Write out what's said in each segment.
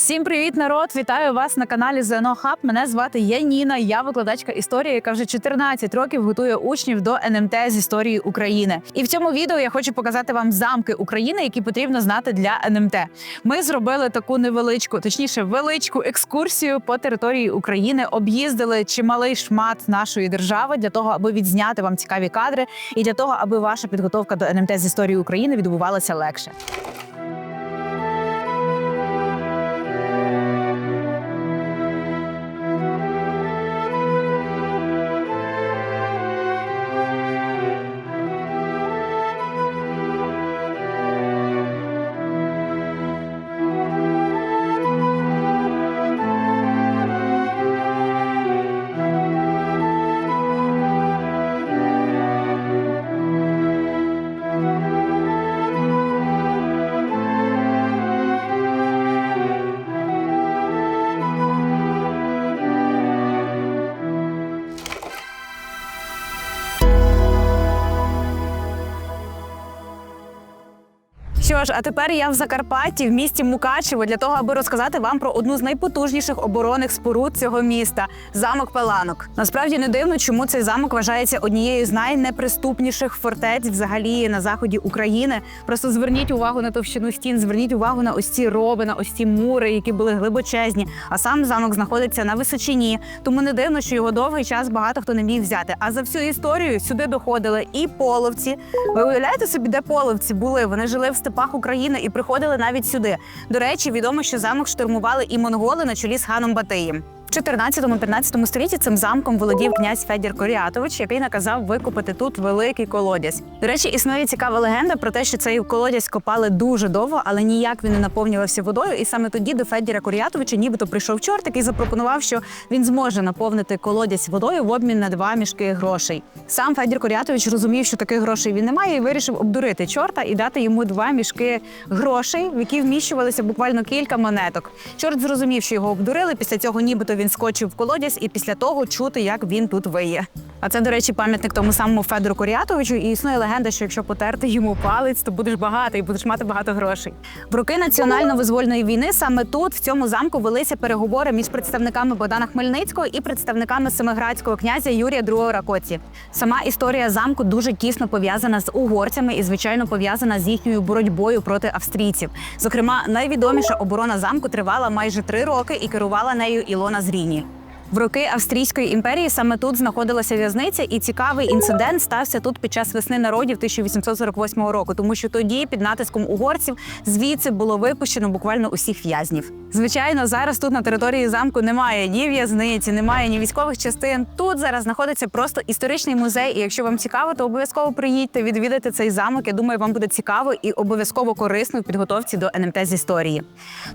Всім привіт, народ! Вітаю вас на каналі ЗНО Хаб. Мене звати Яніна. Я викладачка історії, яка вже 14 років готує учнів до НМТ з історії України. І в цьому відео я хочу показати вам замки України, які потрібно знати для НМТ. Ми зробили таку невеличку, точніше, величку екскурсію по території України. Об'їздили чималий шмат нашої держави для того, аби відзняти вам цікаві кадри, і для того, аби ваша підготовка до НМТ з історії України відбувалася легше. Ж, а тепер я в Закарпатті, в місті Мукачево, для того, аби розказати вам про одну з найпотужніших оборонних споруд цього міста замок Пеланок. Насправді не дивно, чому цей замок вважається однією з найнеприступніших фортець взагалі на заході України. Просто зверніть увагу на товщину стін, зверніть увагу на ось ці роби, на ось ці мури, які були глибочезні. А сам замок знаходиться на височині. Тому не дивно, що його довгий час багато хто не міг взяти. А за всю історію сюди доходили і половці. Ви уявляєте собі, де половці були? Вони жили в степах України і приходили навіть сюди. До речі, відомо, що замок штурмували і монголи на чолі з ханом Батиєм. В 14-15 столітті цим замком володів князь Федір Коріатович, який наказав викопати тут великий колодязь. До речі, існує цікава легенда про те, що цей колодязь копали дуже довго, але ніяк він не наповнювався водою. І саме тоді до Федіра Коріатовича нібито прийшов чорт, який запропонував, що він зможе наповнити колодязь водою в обмін на два мішки грошей. Сам Федір Коріатович розумів, що таких грошей він не має, і вирішив обдурити чорта і дати йому два мішки грошей, в які вміщувалися буквально кілька монеток. Чорт зрозумів, що його обдурили. Після цього нібито він скочив в колодязь, і після того чути, як він тут виє. А це, до речі, пам'ятник тому самому Федору Коріатовичу. І існує легенда, що якщо потерти йому палець, то будеш багатий, будеш мати багато грошей. В роки національно-визвольної війни саме тут, в цьому замку, велися переговори між представниками Богдана Хмельницького і представниками семиградського князя Юрія II Ракоці. Сама історія замку дуже тісно пов'язана з угорцями і, звичайно, пов'язана з їхньою боротьбою проти австрійців. Зокрема, найвідоміша оборона замку тривала майже три роки і керувала нею Ілона Зріні. В роки Австрійської імперії саме тут знаходилася в'язниця, і цікавий інцидент стався тут під час весни народів 1848 року, тому що тоді, під натиском угорців, звідси було випущено буквально усіх в'язнів. Звичайно, зараз тут на території замку немає ні в'язниці, немає ні військових частин. Тут зараз знаходиться просто історичний музей. І якщо вам цікаво, то обов'язково приїдьте, відвідати цей замок. Я думаю, вам буде цікаво і обов'язково корисно в підготовці до НМТ з історії.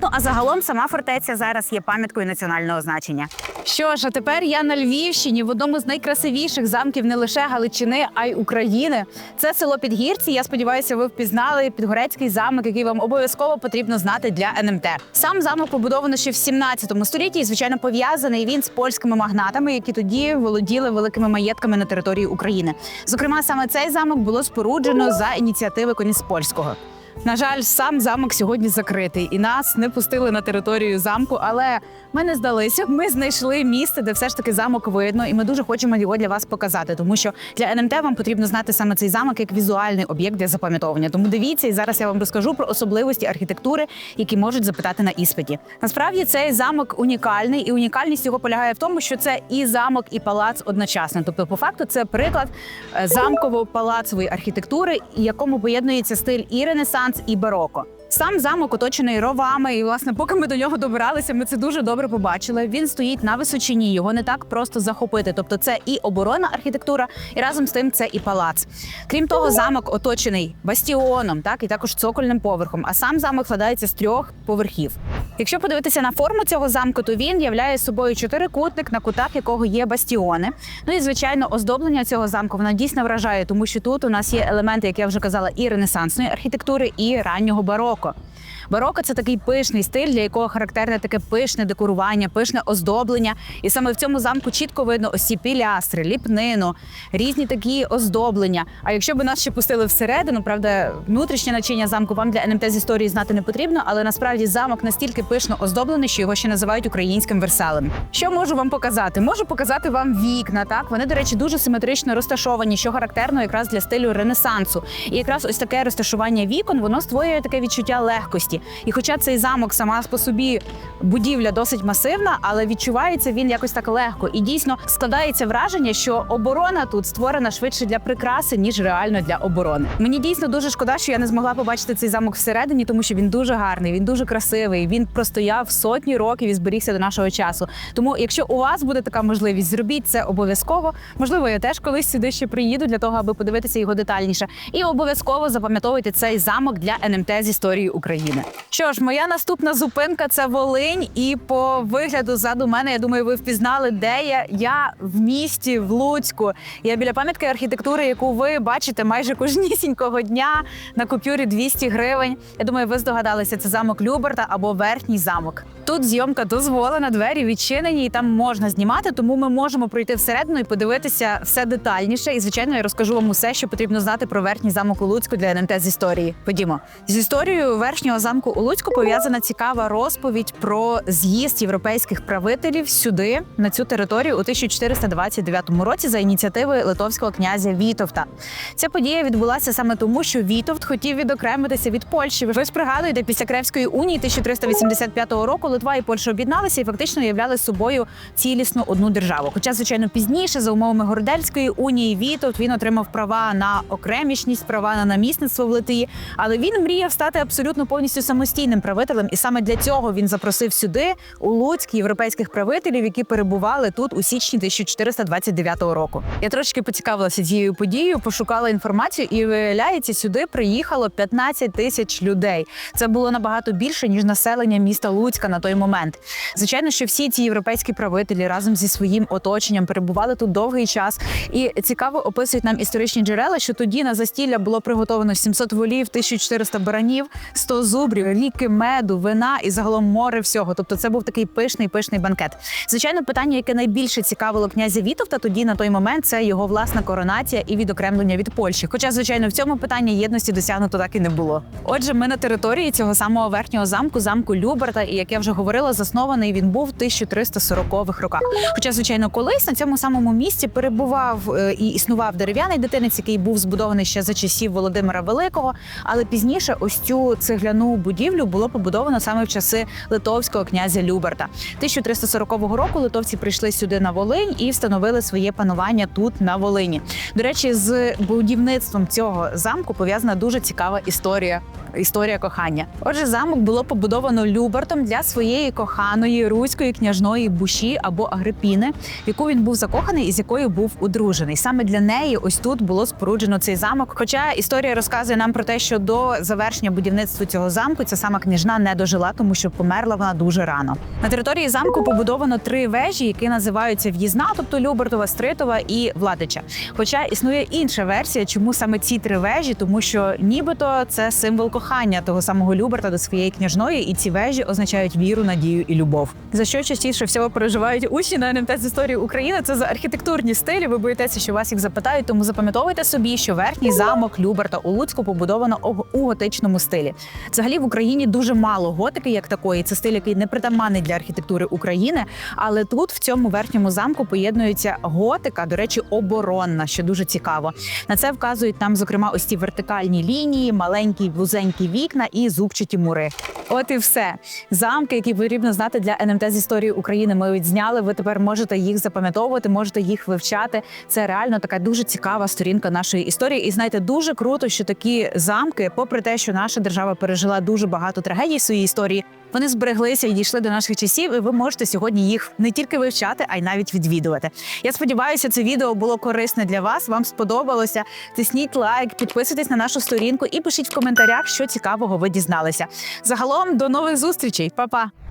Ну а загалом сама фортеця зараз є пам'яткою національного значення. Що ж, а тепер я на Львівщині в одному з найкрасивіших замків не лише Галичини, а й України. Це село Підгірці. Я сподіваюся, ви впізнали Підгорецький замок, який вам обов'язково потрібно знати для НМТ. Сам замок побудовано ще в 17 столітті і звичайно пов'язаний він з польськими магнатами, які тоді володіли великими маєтками на території України. Зокрема, саме цей замок було споруджено за ініціативи Коніспольського. На жаль, сам замок сьогодні закритий, і нас не пустили на територію замку. Але ми не здалися. Ми знайшли місце, де все ж таки замок видно, і ми дуже хочемо його для вас показати. Тому що для НМТ вам потрібно знати саме цей замок як візуальний об'єкт для запам'ятовування. Тому дивіться, і зараз я вам розкажу про особливості архітектури, які можуть запитати на іспиті. Насправді цей замок унікальний, і унікальність його полягає в тому, що це і замок, і палац одночасно. Тобто, по факту, це приклад е, замково-палацової архітектури, якому поєднується стиль і ренесанс, і бароко. Сам замок оточений ровами, і власне, поки ми до нього добиралися, ми це дуже добре побачили. Він стоїть на височині, його не так просто захопити. Тобто, це і оборонна архітектура, і разом з тим це і палац. Крім того, замок оточений бастіоном, так і також цокольним поверхом. А сам замок складається з трьох поверхів. Якщо подивитися на форму цього замку, то він являє собою чотирикутник, на кутах якого є бастіони. Ну і звичайно, оздоблення цього замку вона дійсно вражає, тому що тут у нас є елементи, як я вже казала, і ренесансної архітектури, і раннього бароко. Бароко це такий пишний стиль, для якого характерне таке пишне декорування, пишне оздоблення. І саме в цьому замку чітко видно ось ці пілястри, ліпнину, різні такі оздоблення. А якщо б нас ще пустили всередину, правда, внутрішнє начиння замку вам для НМТ з історії знати не потрібно, але насправді замок настільки пишно оздоблений, що його ще називають українським версалем. Що можу вам показати? Можу показати вам вікна. Так вони, до речі, дуже симетрично розташовані, що характерно якраз для стилю Ренесансу. І якраз ось таке розташування вікон воно створює таке відчуття легкості. І хоча цей замок сама по собі будівля досить масивна, але відчувається він якось так легко. І дійсно складається враження, що оборона тут створена швидше для прикраси, ніж реально для оборони. Мені дійсно дуже шкода, що я не змогла побачити цей замок всередині, тому що він дуже гарний, він дуже красивий. Він простояв сотні років і зберігся до нашого часу. Тому, якщо у вас буде така можливість, зробіть це обов'язково. Можливо, я теж колись сюди ще приїду для того, аби подивитися його детальніше. І обов'язково запам'ятовуйте цей замок для НМТ з історії України. Що ж, моя наступна зупинка це Волинь, і по вигляду ззаду мене, я думаю, ви впізнали, де я. Я в місті в Луцьку. Я біля пам'ятки архітектури, яку ви бачите майже кожнісінького дня на купюрі 200 гривень. Я думаю, ви здогадалися, це замок Люберта або верхній замок. Тут зйомка дозволена, двері відчинені, і там можна знімати, тому ми можемо пройти всередину і подивитися все детальніше. І звичайно, я розкажу вам усе, що потрібно знати про верхній замок у Луцьку для НМТ з історії. Ходімо з історією верхнього замку у Луцьку пов'язана цікава розповідь про з'їзд європейських правителів сюди на цю територію у 1429 році за ініціативи литовського князя Вітовта. Ця подія відбулася саме тому, що Вітовт хотів відокремитися від Польщі. Ви ж пригадуєте, після Кревської унії 1385 року Литва і Польща об'єдналися і фактично являли собою цілісну одну державу. Хоча, звичайно, пізніше, за умовами Городельської унії, Вітовт він отримав права на окремішність, права на намісництво в Литві. Але він мріяв стати абсолютно повністю самостійним правителем, і саме для цього він запросив сюди у Луцьк європейських правителів, які перебували тут у січні 1429 року. Я трошки поцікавилася цією подією, пошукала інформацію, і виявляється, сюди приїхало 15 тисяч людей. Це було набагато більше ніж населення міста Луцька на той момент. Звичайно, що всі ці європейські правителі разом зі своїм оточенням перебували тут довгий час. І цікаво описують нам історичні джерела, що тоді на застілля було приготовано 700 волів, 1400 баранів, 100 зубрів, ріки меду, вина і загалом море всього. Тобто, це був такий пишний пишний банкет. Звичайно, питання, яке найбільше цікавило князя Вітовта тоді на той момент, це його власна коронація і відокремлення від Польщі. Хоча, звичайно, в цьому питанні єдності досягнуто так і не було. Отже, ми на території цього самого верхнього замку, замку Люберта, і як я вже говорила, заснований він був в 1340-х роках. Хоча, звичайно, колись на цьому самому місці перебував е, і існував дерев'яний дитинець, який був збудований ще за часів Володимира Великого. Але пізніше ось цю цегляну будівлю було побудовано саме в часи литовського князя Люберта. 1340 року литовці прийшли сюди на Волинь і встановили своє панування тут на Волині. До речі, з будівництвом цього замку пов'язана дуже цікава історія. Історія кохання. Отже, замок було побудовано Любертом для своєї коханої руської княжної буші або Агрипіни, в яку він був закоханий і з якою був одружений. Саме для неї ось тут було споруджено цей замок. Хоча історія розказує нам про те, що до завершення будівництва цього замку ця сама княжна не дожила, тому що померла вона дуже рано. На території замку побудовано три вежі, які називаються в'їзна, тобто Любертова, Стритова і Владича. Хоча існує інша версія, чому саме ці три вежі, тому що нібито це символ кохання того самого Люберта до своєї княжної, і ці вежі означають віру, надію і любов. За що частіше всього переживають учні на НМТ з історії України? Це за архітектурні стилі. Ви боїтеся, що вас їх запитають, тому запам'ятовуйте собі, що верхній замок Люберта у Луцьку побудовано у готичному стилі. Взагалі в Україні дуже мало готики, як такої. Це стиль, який не притаманний для архітектури України. Але тут в цьому верхньому замку поєднується готика, до речі, оборонна, що дуже цікаво. На це вказують нам, зокрема, ось ці вертикальні лінії, маленькі вузенькі вікна і зубчаті мури. От і все. Замки, які потрібно знати для НМТ з історії України. Ми відзняли. Ви тепер можете їх запам'ятовувати, можете їх вивчати. Це реально така дуже цікава сторінка нашої історії. І знаєте, дуже круто, що такі замки, попри те, що наша держава пережила дуже багато трагедій в своїй історії. Вони збереглися і дійшли до наших часів, і ви можете сьогодні їх не тільки вивчати, а й навіть відвідувати. Я сподіваюся, це відео було корисне для вас. Вам сподобалося. Тисніть лайк, підписуйтесь на нашу сторінку і пишіть в коментарях, що цікавого ви дізналися. Загалом до нових зустрічей, Па-па!